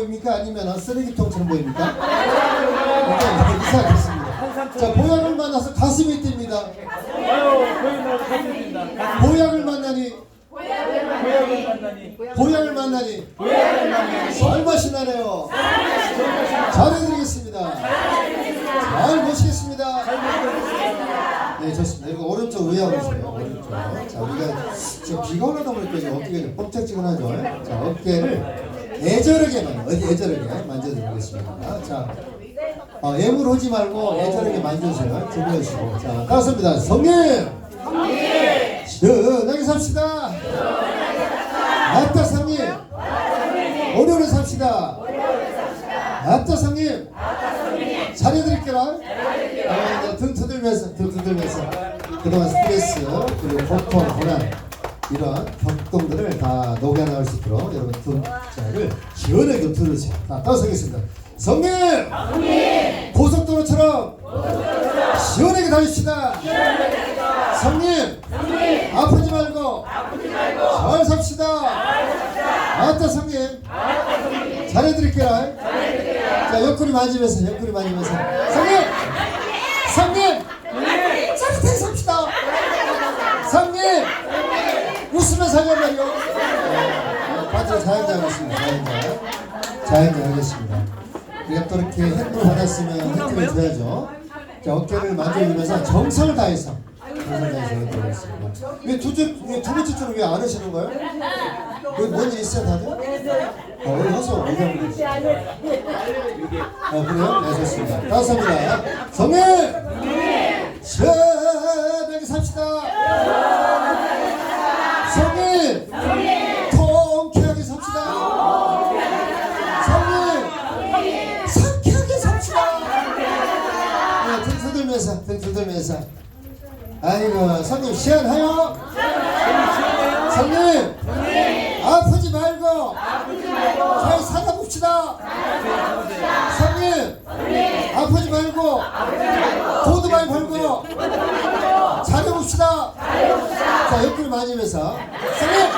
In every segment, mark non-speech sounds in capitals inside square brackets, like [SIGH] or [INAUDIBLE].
보입니까? 아니면 쓰레기통처럼 보입니까? 일단 이상했습니다. 자, 보약을 만나서 가슴이 뜁니다. 보이나 가슴입니다. 보약을 만나니, 보약을 만나니 보약을 만나니, 살맛이 나네요. 잘해드리겠습니다. 잘 모시겠습니다. 네, 좋습니다. 이거 오른쪽 있어요. 오른쪽. 자, 우리가 지금 비가 오다 보니까 좀 뻑적지근하죠. 자, 어깨를 애절하게만, 어디 애절하게 만져드리겠습니다. 자, 어, 애물하지 말고 애절하게 만져주세요. 준비하시고. 자, 따습니다 성님! 시원하게 삽시다. 아따 상님! 오래오래 삽시다. 아따 상님! 잘해드릴게라. 아, 이제 등 두들면서, 등 두들면서 그동안 스트레스 그리고 고통, 고난 이런 격동들을 다 녹여나올 수 있도록 여러분 등자를 시원하게 들으세요. 자, 따서겠습니다. 성님! 고속도로처럼 시원하게 다닙시다. 성님! 아프지 말고 잘 삽시다. 아따 성님! 잘해드릴게요. 자, 옆구리 맞으면서, 옆구리. 성님! 성님! 잘하게 삽시다. 성님! 말이요. 반대로 자연자 하겠습니다. 자연자. 자연자 하겠습니다. 우리가 또 이렇게 햇불 받았으면 햇불을 줘야죠. 자, 어깨를 만져주면서 정성을 다해서. 정성을 다해서 햇불을 하겠습니다. 왜 두, 줄, 왜두 번째 줄은 왜 안 하시는 거예요? 왜 뭔지 있어요, 다들? 어, 오늘 해서 얘기하면 되죠. 아, 그래요? 네, 좋습니다. 감사합니다. 성님! 시원하게 삽시다. 통쾌하게 삽시다. 성님! 상쾌하게 삽시다. 네, 등 두들면서, 등 두들면서. 아이고, 성님, 시원해요? 성님! 아프지 말고 잘 살아봅시다. 성님 아프지 말고 많이 벌고 잘해봅시다. 자 옆구리 맞으면서 성님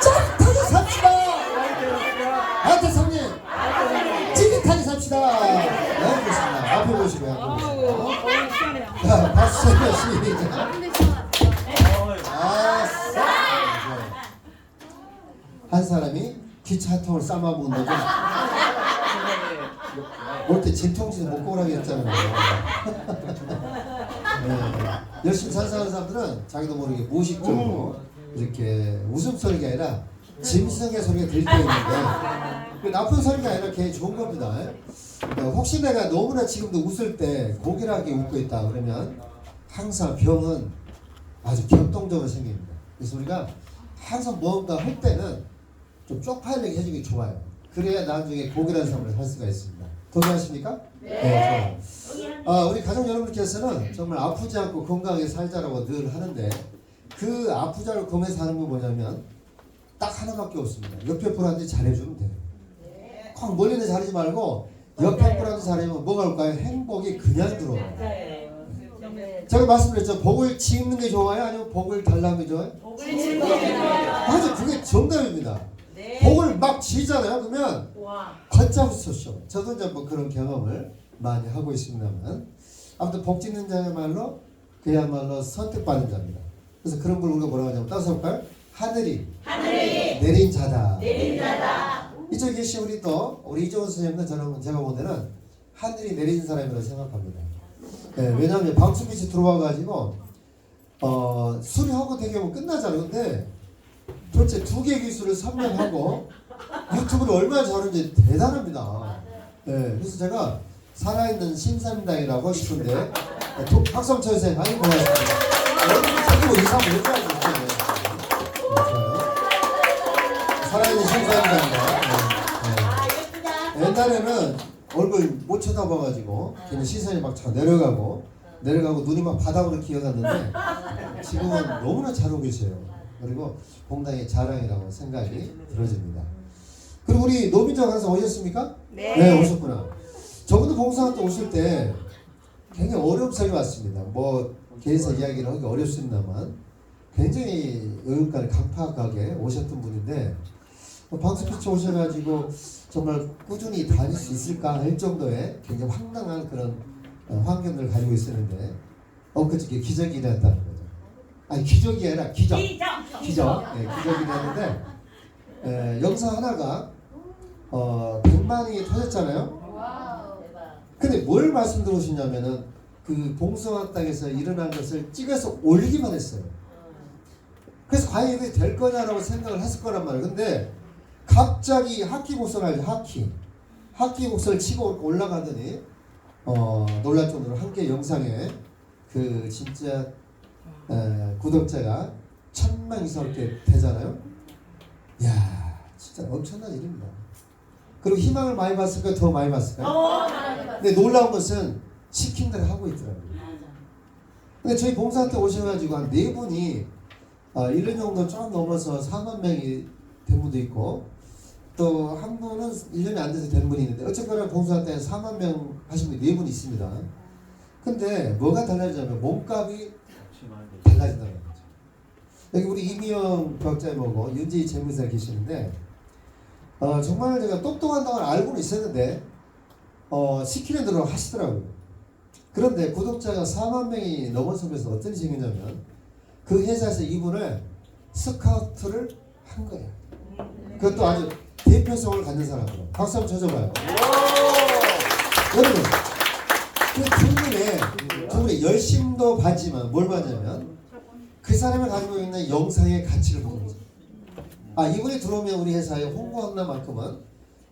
짜릿하게 삽시다. 아따 성님 찌릿하게 삽시다. 네 그렇습니다. 앞에 보시고요. 앞에 보시고요. 자 박수 쳐주시죠. 아싸. 한 사람이 기차 한 통을 삶아 먹는다고 올때 진통제도 먹고 오라고 했잖아요. 네. 열심히 산사하는 사람들은 자기도 모르게 무의식적으로 이렇게 웃음소리가 아니라 짐승의 소리가 들릴 때 있는데 그 나쁜 소리가 아니라 걔 좋은 겁니다. 어, 혹시 내가 너무나 지금도 웃을 때 고결하게 웃고 있다 그러면 항상 병은 아주 격동적으로 생깁니다. 그래서 우리가 항상 뭔가 할 때는 좀 쪽팔리게 해주기 좋아요. 그래야 나중에 고결한 삶을 살 수가 있습니다. 동의하십니까? 네. 좋아요. 아, 우리 가족 여러분께서는 정말 아프지 않고 건강하게 살자라고 늘 하는데 그 아프지 않고 건강하게 사는 건 뭐냐면 딱 하나밖에 없습니다. 옆에 분한테 잘해주면 돼요. 꼭 멀리는 잘하지 말고 옆에 분한테 잘해주면 뭐가 올까요? 행복이 그냥 들어와요. 제가 말씀드렸죠. 복을 지는 게 좋아요? 아니면 복을 달라는 게 좋아요? 맞아, 그게 정답입니다. 복을 막 지잖아요. 그러면 수 없죠. 저도 이제 뭐 그런 경험을 많이 하고 있습니다만 아무튼 복 짓는 자야말로 그야말로 선택받은 자입니다. 그래서 그런 걸 우리가 뭐라고 하냐면 따서 볼까요? 하늘이, 내린 자다. 이쪽에 계신 우리 또 우리 이종원 선생님은 저는 제가 보기에는 하늘이 내린 사람이라고 생각합니다. 네, 왜냐하면 방수빛이 들어와가지고 어, 수리하고 대기하면 끝나잖아요. 근데 도대체 두개 기술을 선명하고 유튜브를 얼마나 잘하는지 대단합니다. 네, 그래서 제가 살아있는 신사임당이라고 싶은데 네, 한번 쳐주세요. 아니 고맙습니다. 자꾸 이상 못 하고 있어요. 살아있는 신사임당입니다. 네, 네. 옛날에는 얼굴 못 쳐다봐가지고 걔는 시선이 막자 내려가고 내려가고 눈이 막 바닥으로 기어갔는데 지금은 너무나 잘 오고 계세요. 그리고 봉당의 자랑이라고 생각이 들어집니다. 그리고 우리 노민정 강사 오셨습니까? 네. 오셨구나. 저분도 봉사한테 오실 때 굉장히 속에 왔습니다. 뭐 개인사 이야기를 하기 어렵습니다만 굉장히 의욕가를 강팍하게 오셨던 분인데 뭐 방수피치 오셔가지고 정말 꾸준히 다닐 수 있을까 할 정도의 굉장히 황당한 그런 어, 환경을 가지고 있었는데 엊그저께 기적이 일어났다는 거죠. 아니 기적이 아니라 기적. 기적. 예, 기적이 일어났는데 에, 영상 하나가 어, 100만이 터졌잖아요. 근데 뭘 말씀드리고 싶냐면은 그 봉숭아 땅에서 일어난 것을 찍어서 올리기만 했어요. 그래서 과연 이게 될 거냐라고 생각을 했을 거란 말이에요. 근데 갑자기 하키 곡선을 알죠? 하키. 하키 곡선을 치고 올라가더니 어, 놀랄 정도로 함께 영상에 그 진짜 에, 구독자가 천만 이상 이렇게 되잖아요. 야 진짜 엄청난 일입니다. 그리고 희망을 많이 봤을까요? 더 많이 봤을까요? 근데 놀라운 것은 시킨 대로 하고 있더라고요. 근데 저희 봉사한테 오셔가지고 한 네 분이 아, 1년 정도 좀 넘어서 4만 명이 된 분도 있고 또 한 분은 1년이 안 돼서 된 분이 있는데 어쨌거나 봉사한테 4만 명 하신 분이 네분 있습니다. 근데 뭐가 달라지냐면 몸값이 달라진다는 거죠. 여기 우리 이미영 박자님하고 윤재희 재무사 계시는데 어, 정말 제가 똑똑한다고 알고는 있었는데 어, 시키는 대로 하시더라고요. 그런데 구독자가 4만 명이 넘어서면서 어떤 식이냐면 그 회사에서 이분을 스카우트를 한 거예요. 그것도 아주 대표성을 갖는 사람으로. 박수 한번 쳐줘봐요. 여러분, 그두 분의, 두 분의 열심도 봤지만 뭘 봤냐면 그 사람이 가지고 있는 영상의 가치를 보는 거죠. 아, 이분이 들어오면 우리 회사에 홍보한다만큼은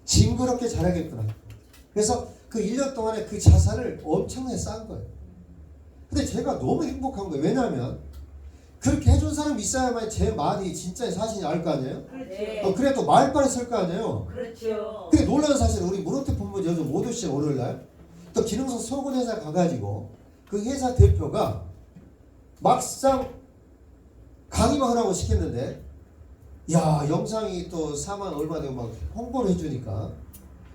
징그럽게 잘하겠구나. 그래서 그 1년 동안에 그 자산을 엄청나게 쌓은 거예요. 근데 제가 너무 행복한 거예요. 왜냐하면 그렇게 해준 사람이 있어야만 제 말이 진짜 사실이 알 거 아니에요? 어, 그래 또 말빨을 쓸거 아니에요? 그렇죠. 근데 놀라운 사실은 우리 문호태 본부 여자 못 오시죠 월요일 날. 또 기능성 소금 회사 가가지고 그 회사 대표가 막상 강의만 하라고 시켰는데 야 영상이 또 4만 얼마 되고 막 홍보를 해주니까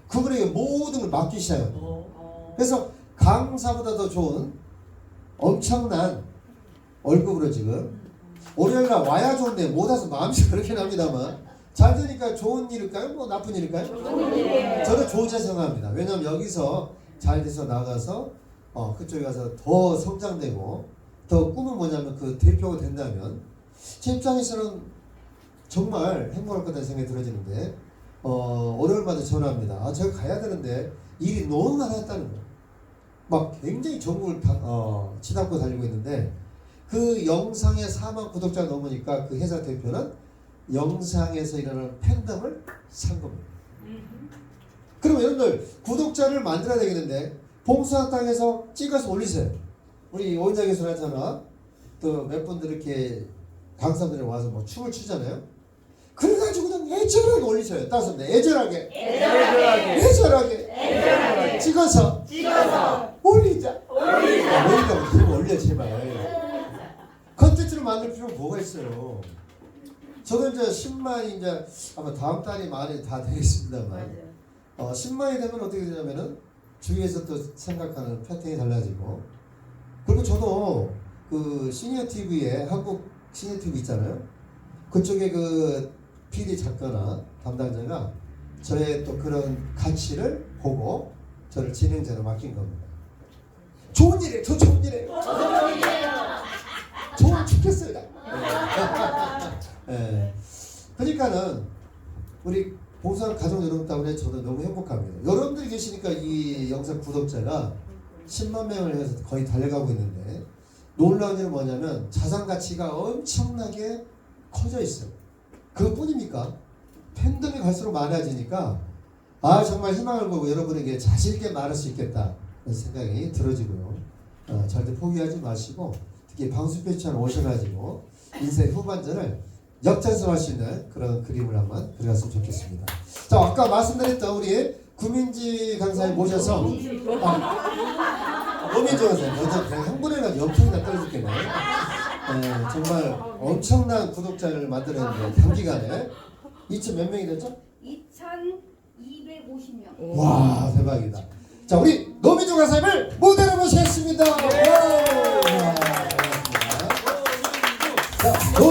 그분에게 모든 걸 맡기 시작해요. 어, 그래서 강사보다 더 좋은 엄청난 월급으로 지금 월요일 날 와야 좋은데 못 와서 마음이 [LAUGHS] 그렇게 납니다만 잘 되니까 좋은 일일까요? 뭐 나쁜 일일까요? 저는 좋은 생각합니다. 왜냐하면 여기서 잘 돼서 나가서 어, 그쪽에 가서 더 성장되고 더 꿈은 뭐냐면 그 대표가 된다면 제 입장에서는 정말 행복할 거다는 생각이 들어지는데 어, 월요일마다 전화합니다. 아, 제가 가야 되는데 일이 너무 많았다는 거예요. 막 굉장히 전국을 다, 어, 치닫고 달리고 있는데 그 영상에 4만 구독자 넘으니까 그 회사 대표는 영상에서 일어나는 팬덤을 산 겁니다. 그럼 여러분들 구독자를 만들어야 되겠는데 봉사 땅에서 찍어서 올리세요. 우리 원장에서나 또 몇 분들 이렇게 강사들이 와서 뭐 춤을 추잖아요. 그래가지고 그냥 애절하게 올리셔요. 따서 애절하게, 애절하게 애절하게 애절하게 찍어서 찍어서 올리자. 올리자. 올리라고 그거 올려 제발. 컨텐츠를 만들 필요가 뭐가 있어요? 저도 이제 10만이 이제 아마 다음 달이 많이 다 되겠습니다만 맞아요. 어, 10만이 되면 어떻게 되냐면은 주위에서 또 생각하는 패턴이 달라지고 그리고 저도 그 시니어 TV에 한국 시니어 TV 있잖아요. 그쪽에 그 PD 작가나 담당자가 저의 또 그런 가치를 보고 저를 진행자로 맡긴 겁니다. 좋은 일이에요. 저 좋은 일이에요. 좋은 죽겠어요. 예. [LAUGHS] 그러니까는 우리 봉사한 가족 여러분 때문에 저도 너무 행복합니다. 여러분들이 계시니까 이 영상 구독자가 10만 명을 해서 거의 달려가고 있는데 놀라운 일은 뭐냐면 자산 가치가 엄청나게 커져 있어요. 그것뿐입니까? 팬덤이 갈수록 많아지니까 아 정말 희망을 보고 여러분에게 자신 있게 말할 수 있겠다 그런 생각이 들어지고요. 어, 절대 포기하지 마시고 특히 방수표처럼 오셔가지고 인생 후반전을 역전승할 수 있는 그런 그림을 한번 그려봤으면 좋겠습니다. 자 아까 말씀드렸던 우리 구민지 강사님 모셔서 아, 노민지 강사님 먼저 한 분에 가지 엄청나 떨어졌겠네 정말 엄청난 구독자를 만들었는데 그 단기간에 2천 몇 명이 됐죠? 2,250명. 와 대박이다. 자 우리 노민주 강사님을 무대로 모시겠습니다. 네, 와, 반갑습니다. 자, 노